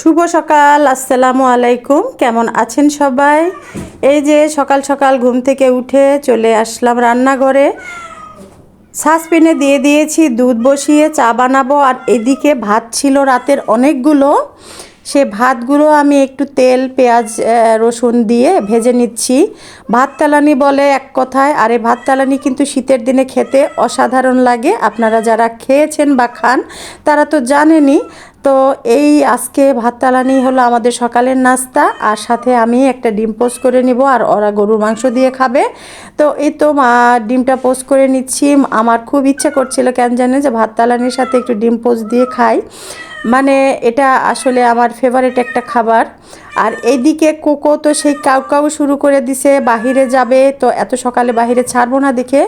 শুভ সকাল, আসসালামু আলাইকুম। কেমন আছেন সবাই? এই যে সকাল সকাল ঘুম থেকে উঠে চলে আসলাম রান্নাঘরে। সাসপেনে দিয়ে দিয়েছি, দুধ বসিয়ে চা বানাবো। আর এদিকে ভাত ছিল রাতের অনেকগুলো। সে ভাতগুলো আমি একটু তেল, পেঁয়াজ রসুন দিয়ে ভেজে নিচ্ছি। ভাত তালানি বলে এক কথায়, আর ভাত তালানি কিন্তু শীতের দিনে খেতে অসাধারণ লাগে। আপনারা যারা খেয়েছেন বা খান, তারা তো জানেনই তো এই আজকে ভাত তালানি হলো আমাদের সকালের নাস্তা, আর সাথে আমি একটা ডিম পোস্ট করে নিব, আর ওরা গরুর মাংস দিয়ে খাবে। তো এই তো মা ডিমটা পোস্ট করে নিচ্ছি। আমার খুব ইচ্ছা করছিল কেন জানে যে ভাত তালানির সাথে একটু ডিম পোস্ট দিয়ে খাই। মানে এটা আসলে আমার ফেভারিট একটা খাবার। আর এইদিকে কোকো তো সেই কাউ কাউ শুরু করে দিছে, বাহিরে যাবে, তো এত সকালে বাহিরে ছাড়বো না দেখে।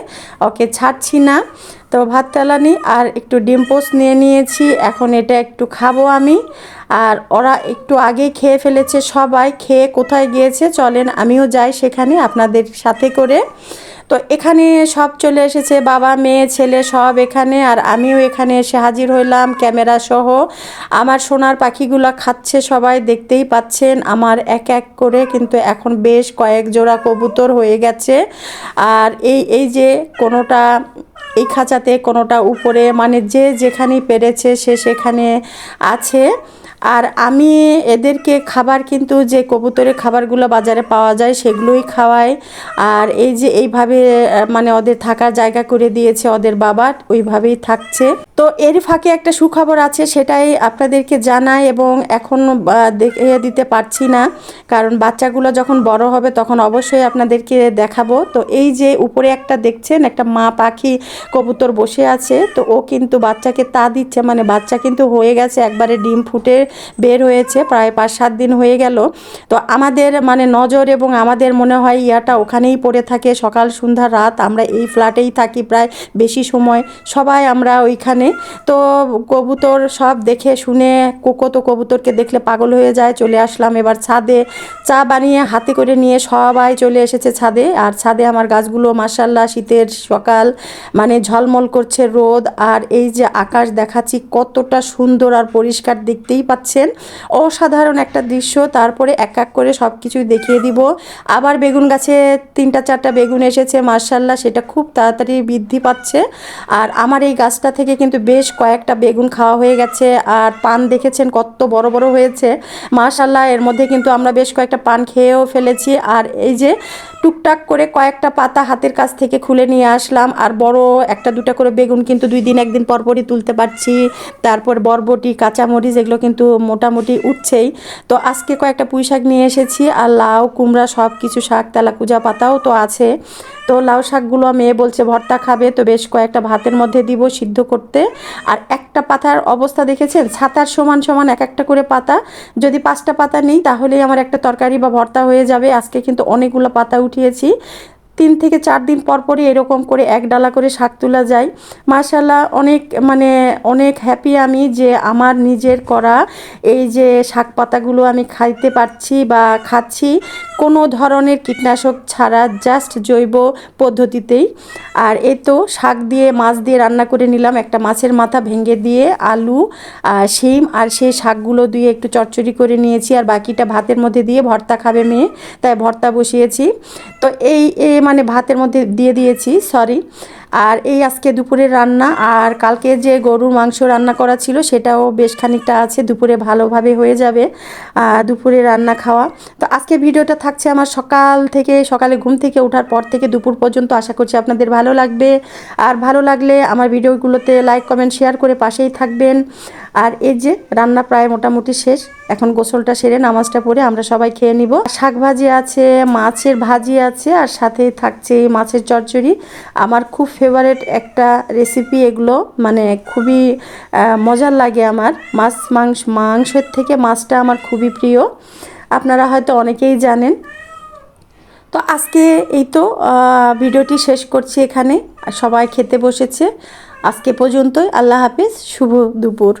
ওকে ছাড়ছি না। তো ভাত তেলানি আর একটু ডিম পোস্ট নিয়ে নিয়েছি, এখন এটা একটু খাব আমি। আর ওরা একটু আগেই খেয়ে ফেলেছে সবাই, খেয়ে কোথায় গিয়েছে চলেন আমিও যাই সেখানে আপনাদের সাথে করে। তো এখানে সব চলে এসেছে, বাবা, মেয়ে, ছেলে সব এখানে। আর আমিও এখানে এসে হাজির হইলাম ক্যামেরা সহ। আমার সোনার পাখিগুলো খাচ্ছে সবাই, দেখতেই পাচ্ছেন। আমার এক এক করে কিন্তু এখন বেশ কয়েক জোড়া কবুতর হয়ে গেছে। আর এই এই যে কোনোটা এই খাঁচাতে কোনোটা উপরে মানে যে যেখানেই পেরেছে সে সেখানে আছে। আর আমি এদেরকে খাবার কিন্তু যে কবুতরের খাবারগুলো বাজারে পাওয়া যায় সেগুলোই খাওয়াই। আর এই যে এইভাবে মানে ওদের থাকার জায়গা করে দিয়েছে ওদের বাবা, ওইভাবেই থাকছে। তো এর ফাঁকে একটা সুখবর আছে সেটাই আপনাদেরকে জানাই এবং এখন দেখিয়ে দিতে পারছি না। কারণ বাচ্চাগুলো যখন বড় হবে তখন অবশ্যই আপনাদেরকে দেখাবো। তো এই যে উপরে একটা দেখছেন, একটা মা পাখি কবুতর বসে আছে, তো ও কিন্তু বাচ্চাকে তা দিচ্ছে মানে বাচ্চা কিন্তু হয়ে গেছে, একবারে ডিম ফুটে বের হয়েছে, প্রায় পাঁচ সাত দিন হয়ে গেল। তো আমাদের মানে নজর এবং আমাদের মনে হয় ইয়াটা ওখানেই পড়ে থাকে, সকাল, সন্ধ্যা, রাত, আমরা এই ফ্ল্যাটেই থাকি প্রায় বেশি সময়, সবাই আমরা ওইখানে। তো কবুতর সব দেখে শুনে কোকো তো কবুতরকে দেখলে পাগল হয়ে যায়, চলে আসলাম এবার ছাদে। চা বানিয়ে হাতে করে নিয়ে সবাই চলে এসেছে ছাদে, আর ছাদে আমার গাছগুলো মাসাল্লাহ শীতের সকাল মানে ঝলমল করছে রোদ আর এই যে আকাশ দেখাচ্ছি কতটা সুন্দর আর পরিষ্কার দেখতেই পাচ্ছেন। অসাধারণ একটা দৃশ্য। তারপরে এক এক করে সব কিছুই দেখিয়ে দিব। আবার বেগুন গাছে তিনটা চারটা বেগুন এসেছে মার্শাল্লাহ সেটা খুব তাড়াতাড়ি বৃদ্ধি পাচ্ছে। আর আমার এই গাছটা থেকে কিন্তু বেশ কয়েকটা বেগুন খাওয়া হয়ে গেছে আর পান দেখেছেন, কত বড় বড় হয়েছে। মার্শাল্লাহ এর মধ্যে কিন্তু আমরা বেশ কয়েকটা পান খেয়েও ফেলেছি। আর এই যে টুকটাক করে কয়েকটা পাতা হাতের কাছ থেকে খুলে নিয়ে আসলাম। আর বড় একটা দুটা করে বেগুন কিন্তু দুই দিন একদিন পরপরই তুলতে পারছি। তারপর বরবটি, কাঁচামরিচ এগুলো কিন্তু মোটামুটি উঠছেই। তো আজকে কয়েকটা পুঁই শাক নিয়ে এসেছি আর লাউ, কুমড়া সব কিছু শাক তেলাকুজা পাতাও তো আছে। তো লাউ শাকগুলো মেয়ে বলছে ভর্তা খাবে, তো বেশ কয়েকটা ভাতের মধ্যে দিব সিদ্ধ করতে। আর একটা পাতার অবস্থা দেখেছেন? ছাতার সমান সমান এক একটা করে পাতা। যদি পাঁচটা পাতা নিই তাহলেই আমার একটা তরকারি বা ভর্তা হয়ে যাবে। আজকে কিন্তু অনেকগুলো পাতা উঠিয়েছি। তিন থেকে চার দিন পর পরই এরকম করে এক ডালা করে শাক তোলা যায়। মাশাল্লাহ অনেক মানে অনেক হ্যাপি আমি যে আমার নিজের করা এই যে শাক পাতাগুলো আমি খাইতে পারছি বা খাচ্ছি, কোনো ধরনের কীটনাশক ছাড়া জাস্ট জৈব পদ্ধতিতেই। আর এ তো শাক দিয়ে, মাছ দিয়ে রান্না করে নিলাম, একটা মাছের মাথা ভেঙে দিয়ে আলু আর শিম আর সেই শাকগুলো দিয়ে একটু চচ্চড়ি করে নিয়েছি আর বাকিটা ভাতের মধ্যে দিয়ে ভর্তা খাবে মেয়ে, তাই ভর্তা বসিয়েছি। তো এই মানে ভাতের মধ্যে দিয়ে দিয়েছি সরি আর এই আজকে দুপুরের রান্না, আর কালকে যে গরুর মাংস রান্না করা ছিল, সেটাও বেশ খানিকটা আছে, দুপুরে ভালোভাবে হয়ে যাবে দুপুরে রান্না খাওয়া। তো আজকে ভিডিওটা থাকছে আমার সকাল থেকে, সকালে ঘুম থেকে ওঠার পর থেকে দুপুর পর্যন্ত। আশা করছি আপনাদের ভালো লাগবে। আর ভালো লাগলে আমার ভিডিওগুলোতে লাইক কমেন্ট শেয়ার করে পাশেই থাকবেন। আর এই যে রান্না প্রায় মোটামুটি শেষ, এখন গোসলটা সেরে নামাজটা পড়ে আমরা সবাই খেয়ে নিব। শাক ভাজি আছে, মাছের ভাজি আছে, আর সাথে থাকছে মাছের চচ্চড়ি। আমার খুব ফেভারেট একটা রেসিপি এগুলো মানে খুবই মজার লাগে আমার। মাছ মাংস, মাংসের থেকে মাছটা আমার খুবই প্রিয়। আপনারা হয়তো অনেকেই জানেন। তো আজকে এই তো ভিডিওটি শেষ করছি এখানে। সবাই খেতে বসেছে। আজকে পর্যন্তই। আল্লাহ হাফিজ। শুভ দুপুর।